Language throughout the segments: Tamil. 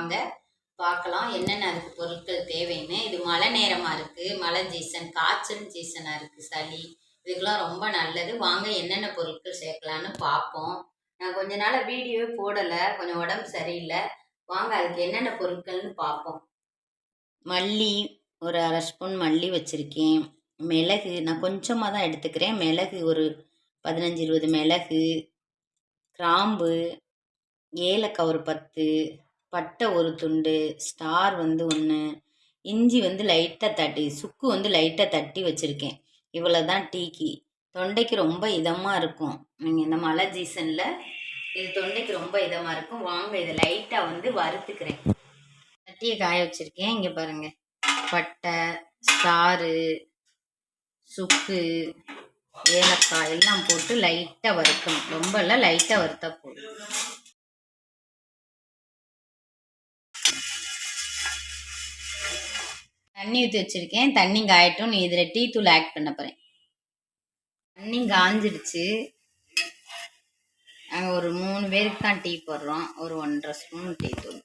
வாங்க பார்க்கலாம். என்னென்ன அதுக்கு பொருட்கள் தேவைன்னு. இது மழை நேரமாக இருக்குது மழை சீசன் காய்ச்சல் சீசனாக இருக்குது சளி. இதுக்கெல்லாம் ரொம்ப நல்லது. வாங்க என்னென்ன பொருட்கள் சேர்க்கலான்னு பார்ப்போம். நான் கொஞ்ச நாள் வீடியோவே போடலை. கொஞ்சம் உடம்பு சரியில்லை. வாங்க அதுக்கு என்னென்ன பொருட்கள்னு பார்ப்போம். மல்லி ஒரு அரை ஸ்பூன் மல்லி வச்சுருக்கேன். மிளகு நான் கொஞ்சமாக தான் எடுத்துக்கிறேன். மிளகு ஒரு பதினஞ்சு இருபது மிளகு. கிராம்பு ஏலக்காய் ஒரு பத்து. பட்டை ஒரு துண்டு ஸ்டார் வந்து ஒன்று இஞ்சி வந்து லைட்டாக தட்டி சுக்கு வந்து லைட்டாக தட்டி வச்சுருக்கேன். இவ்வளோ தான் டீக்கு தொண்டைக்கு ரொம்ப இதமாக இருக்கும். நீங்கள் இந்த மழை சீசனில் இது தொண்டைக்கு ரொம்ப இதமாக இருக்கும். வாங்க இதை லைட்டாக வந்து வறுத்துக்கிறேன். தட்டியை காய வச்சுருக்கேன். இங்கே பாருங்கள் பட்டை ஸ்டாரு சுக்கு ஏலக்காய் எல்லாம் போட்டு லைட்டாக வறுக்கணும். ரொம்பலாம் லைட்டாக வறுத்தா போதும். தண்ணி ஊற்றி வச்சுருக்கேன். தண்ணி காயட்டும். நீ இதில் டீ தூள் ஆட் பண்ண போகிறேன் தண்ணி காஞ்சிடுச்சு. நாங்கள் ஒரு மூணு பேருக்கு தான் டீ போடுறோம். ஒரு ஒன்றரை ஸ்பூன் டீ தூள்.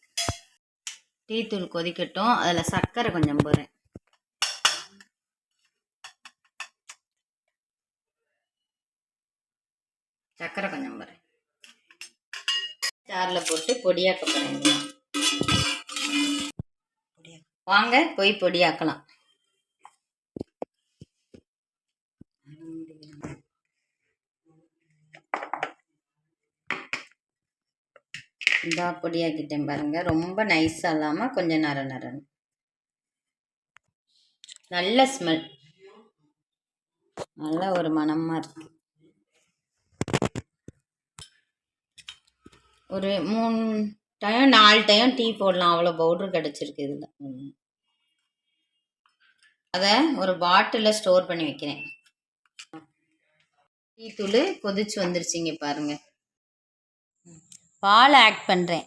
டீ தூள் கொதிக்கட்டும். அதில் சர்க்கரை கொஞ்சம் போடுறேன். சர்க்கரை கொஞ்சம் போடுறேன். சாரில் போட்டு பொடியாக்க போகிறேன் வாங்க போய் பொடியாக்கலாம். இதா பொடியாக்கிட்டேன் பாருங்க. ரொம்ப நைஸாக இல்லாமல் கொஞ்சம் நர நரன்னு. நல்ல ஸ்மெல் நல்ல ஒரு மணமாக இருக்கு. ஒரு மூணு டைம் நாலு டைம் டீ போடலாம். அவ்வளோ பவுட்ரு கிடச்சிருக்கு இதில். அதை ஒரு பாட்டிலில் ஸ்டோர் பண்ணி வைக்கிறேன். டீ தூள் கொதிச்சு வந்துருச்சுங்க பாருங்க. பால் ஆட் பண்ணுறேன்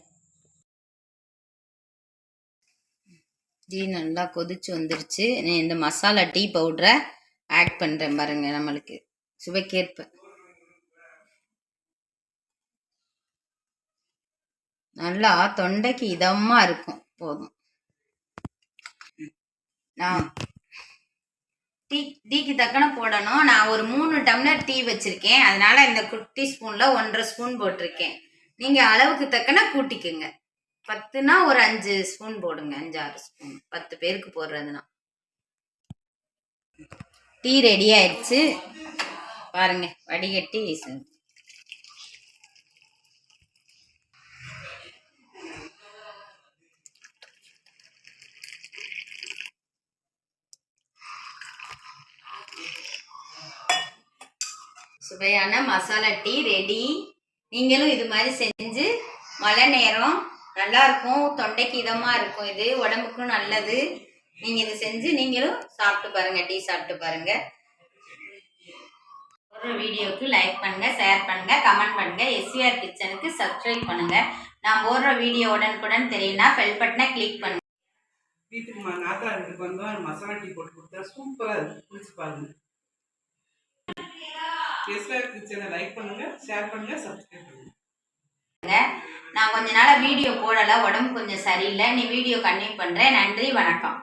டீ நல்லா கொதிச்சு வந்துருச்சு. இந்த மசாலா டீ பவுடரை ஆட் பண்ணுறேன் பாருங்க நம்மளுக்கு. சுவைக்கேற்ப. நல்லா தொண்டைக்கு இதமாக இருக்கும். போதும். நான் டீ டீக்கு தக்கன போடணும். நான் ஒரு மூணு டம்ளர் டீ வச்சுருக்கேன். அதனால் இந்த குட்டி ஸ்பூனில் ஒன்றரை ஸ்பூன் போட்டிருக்கேன். நீங்கள் அளவுக்கு தக்கன கூட்டிக்குங்க. பத்துனா ஒரு அஞ்சு ஸ்பூன் போடுங்க. அஞ்சு ஆறு ஸ்பூன். பத்து பேருக்கு போடுறதுனா. டீ ரெடி ஆயிடுச்சு. பாருங்க வடிகட்டி சுவையான மசாலா டீ ரெடி நீங்களும் இது மாதிரி செஞ்சு மழை நேரம் நல்லா இருக்கும் தொண்டைக்கு இதமாக இருக்கும் இது உடம்புக்கும் நல்லது. நீங்கள் இது செஞ்சு நீங்களும் சாப்பிட்டு பாருங்கள் டீ சாப்பிட்டு பாருங்கள் ஒரு வீடியோவுக்கு லைக் பண்ணுங்கள் ஷேர் பண்ணுங்கள் கமெண்ட் பண்ணுங்கள் எஸ்விஆர் கிச்சனுக்கு சப்ஸ்கிரைப் பண்ணுங்கள் நான் போடுற வீடியோ உடனுக்குடன் தெரியும்னா ஃபெல் பட்டனை கிளிக் பண்ணுங்கள் வீட்டுக்கு நாத்தா வீட்டுக்கு வந்தோம் மசாலா டீ போட்டு கொடுத்தா சூப்பராக இருக்கு. குளிச்சு பாருங்கள் எஸ்ஆர் கிச்சனை லைக் பண்ணுங்க ஷேர் பண்ணுங்க சப்ஸ்கிரைப் பண்ணுங்க. நான் கொஞ்ச நாளாக வீடியோ போடல உடம்பு கொஞ்சம் சரியில்லை. நீ வீடியோ கண்டினியூ பண்ணுறேன் நன்றி வணக்கம்.